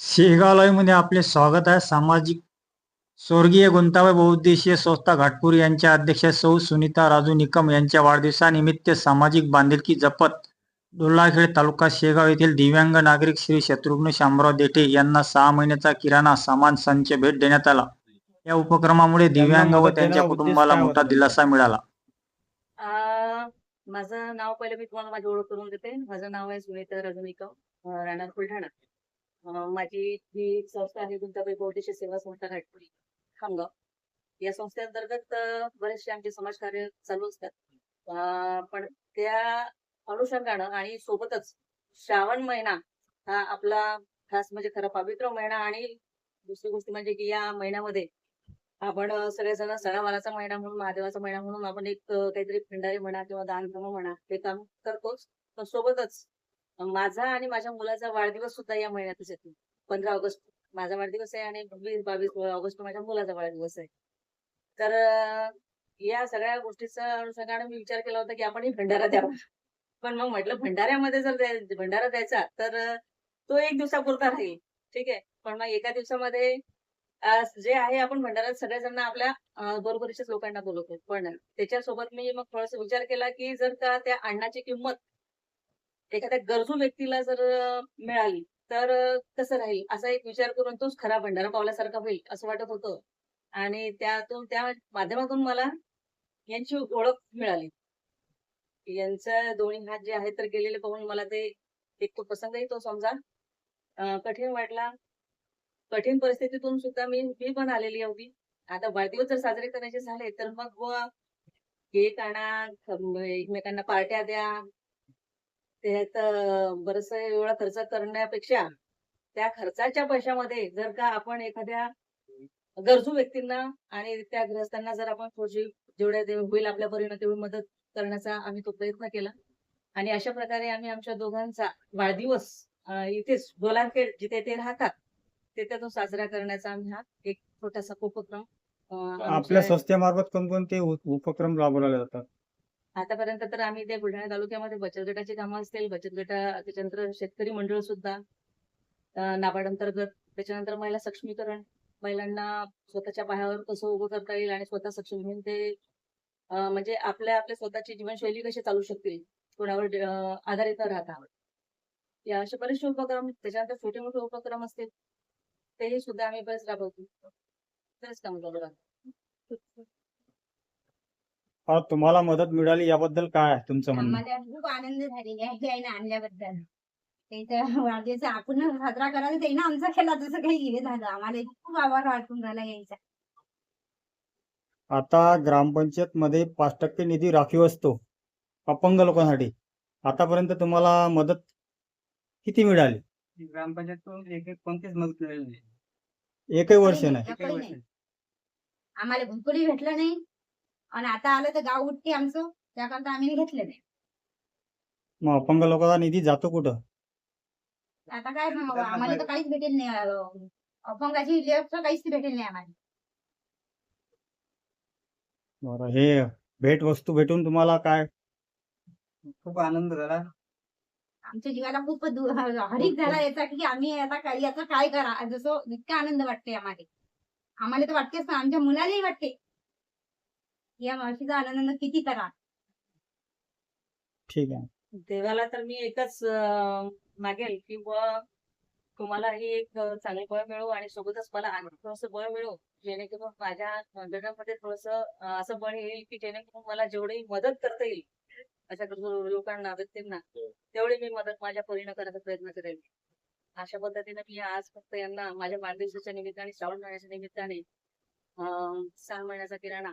शेगावलाईमध्ये आपले स्वागत आहे. सामाजिक स्वर्गीय गुंताबाई बहुउद्देशीय संस्था घाटपूर यांच्या अध्यक्ष सौ सुनीता राजू निकम यांच्या वाढदिवसानिमित्त सामाजिक बांधिलकी जपत डोलाखेड तालुका शेगाव येथील दिव्यांग नागरिक श्री शत्रुघ्न शामराव देठे यांना सहा महिन्याचा किराणा सामान संच भेट देण्यात आला. या उपक्रमामुळे दिव्यांग व त्यांच्या कुटुंबाला मोठा? दिलासा मिळाला. माझं नाव पहिले मी तुम्हाला माझी ओळख करून देते. माझं नाव आहे सुनीता रजनीकव अं, राहणार बुलढाणा. माझी जी संस्था आहे गुंताबाई बौद्धिक सेवा संस्था घाटपुरी खामगाव. या संस्थेअंतर्गत बरेचसे आमचे समाजकार्य चालू असतात. पण त्या अनुषंगानं आणि सोबतच श्रावण महिना हा आपला खास म्हणजे खरा पवित्र महिना आणि दुसरी गोष्ट म्हणजे की या महिन्यामध्ये आपण सगळेजण सणावाराचा महिना म्हणून महादेवाचा महिना म्हणून आपण एक काहीतरी भंडारी म्हणा किंवा दानधर्म म्हणा हे काम करतोच. पण सोबतच माझा आणि माझ्या मुलाचा वाढदिवस सुद्धा या महिन्यातच येतो. पंधरा ऑगस्ट माझा वाढदिवस आहे आणि वीस बावीस ऑगस्ट माझ्या मुलाचा वाढदिवस आहे. तर या सगळ्या गोष्टीचा अनुषंगाने मी विचार केला होता की आपण ही भंडारा द्यावा. पण मग म्हटलं भंडाऱ्यामध्ये जर भंडारा द्यायचा तर तो एक दिवसापुरता राहील. ठीक आहे? पण मग एका दिवसामध्ये जे आहे आपण भंडाऱ्यात सगळ्याजण आपल्या बरोबरीच्याच लोकांना बोलवतो. पण त्याच्यासोबत मी मग थोडासा विचार केला की जर का त्या अण्णाची किंमत एखाद्या गरजू व्यक्तीला जर मिळाली तर कसं राहील? असा एक विचार करून तोच खरा भंडारा पावल्यासारखा होईल असं वाटत होतं. आणि त्यातून त्या माध्यमातून मला यांची ओळख मिळाली. यांचा दोन्ही हात जे आहेत तर गेलेले पाहून मला ते एक तो प्रसंगही तो समजा कठीण वाटला. कठीण परिस्थितीतून सुद्धा मी मी पण आलेली होती. आता वाढदिवस जर साजरे करायचे झाले तर मग केक आणा एकमेकांना पार्ट्या द्या त्यात बरस एवढा खर्च करण्यापेक्षा त्या खर्चाच्या पैशामध्ये जर का आपण एखाद्या गरजू व्यक्तींना आणि त्या गृहस्थांना जर आपण थोडीशी जेवढ्या होईल आपल्या परीनं तेवढी मदत करण्याचा आम्ही तो प्रयत्न केला. आणि अशा प्रकारे आम्ही आमच्या दोघांचा वाढदिवस इथेच डोलारखेड जिथे ते राहतात तिथे तो साजरा करण्याचा आम्ही हा एक छोटासा उपक्रम आपल्या संस्थेमार्फत कोणकोणते उपक्रम राबवले जातात? आतापर्यंत तर आम्ही ते बुलढाणा तालुक्यामध्ये बचत गटाची कामं असतील. बचत गटा त्याच्यानंतर शेतकरी मंडळ सुद्धा नाबार्ड अंतर्गत त्याच्यानंतर महिला सक्षमीकरण. महिलांना स्वतःच्या पायावर कसं उभं करता येईल आणि स्वतः सक्षम होऊन ते म्हणजे आपल्या आपल्या स्वतःची जीवनशैली कशी चालू शकतील कोणावर आधारित न राहता या असे बरेचसे उपक्रम त्याच्यानंतर छोटे मोठे उपक्रम असतील तेही सुद्धा आम्ही बरेच राबवतो. बरेच काम चालू तुम्हाला मदत मिळाली याबद्दल काय आहे तुमचं म्हणणं? आम्हाला खूप आनंद झालेला आहे त्याने आणल्याबद्दल. त्याचा वाढदिवस आपण साजरा करायला त्याने आमचा केला तसं काही हे झालं. आम्हाला खूप आभार वाटून राहिला यायचा आता ग्रामपंचायत मध्ये पाच टक्के निधी राखीव असतो अपंग लोकांसाठी. आतापर्यंत तुम्हाला मदत किती मिळाली? ग्रामपंचायत एक एक कोणतीच मदत मिळाली. नाही. एकही वर्ष नाही. आम्हाला घुसखोरी भेटलं नाही. आणि आता आलं तर गाव उठते आमचं त्याकरता आम्ही घेतलं नाही. मग अपंग लोकांचा निधी जातो कुठं? आता काय आम्हाला तर काहीच भेटेल नाही अं, अपंगाची लेफ्ट काहीच भेटेल नाही आम्हाला. बरं हे भेट वस्तू भेटून तुम्हाला काय? खूप आनंद झाला. आमच्या जीवाला खूप दु- हरिक झाला याचा की आम्ही आता काय याचा काय करा? जसं इतका आनंद वाटते आम्हाला. आम्हाला तर वाटतेच ना आमच्या मुलालाही वाटते. या मावशीचा आनंद किती करा ठीक आहे. देवाला तर मी एकच अं, मागेल की बुवा तुम्हालाही एक चांगले बळ मिळो आणि सोबतच मला आणखी थोडंसं बळ मिळो. जेणेकरून माझ्या जगामध्ये थोडस असं बळ येईल की जेणेकरून मला जेवढी मदत करता येईल अशा गरजू लोकांना व्यक्तींना तेवढी मी मदत माझ्या परीनं करायचा प्रयत्न करेल अशा पद्धतीने मी आज फक्त यांना माझ्या वाढदिवसाच्या निमित्ताने श्रावण महिन्याच्या निमित्ताने अं, सहा महिन्याचा किराणा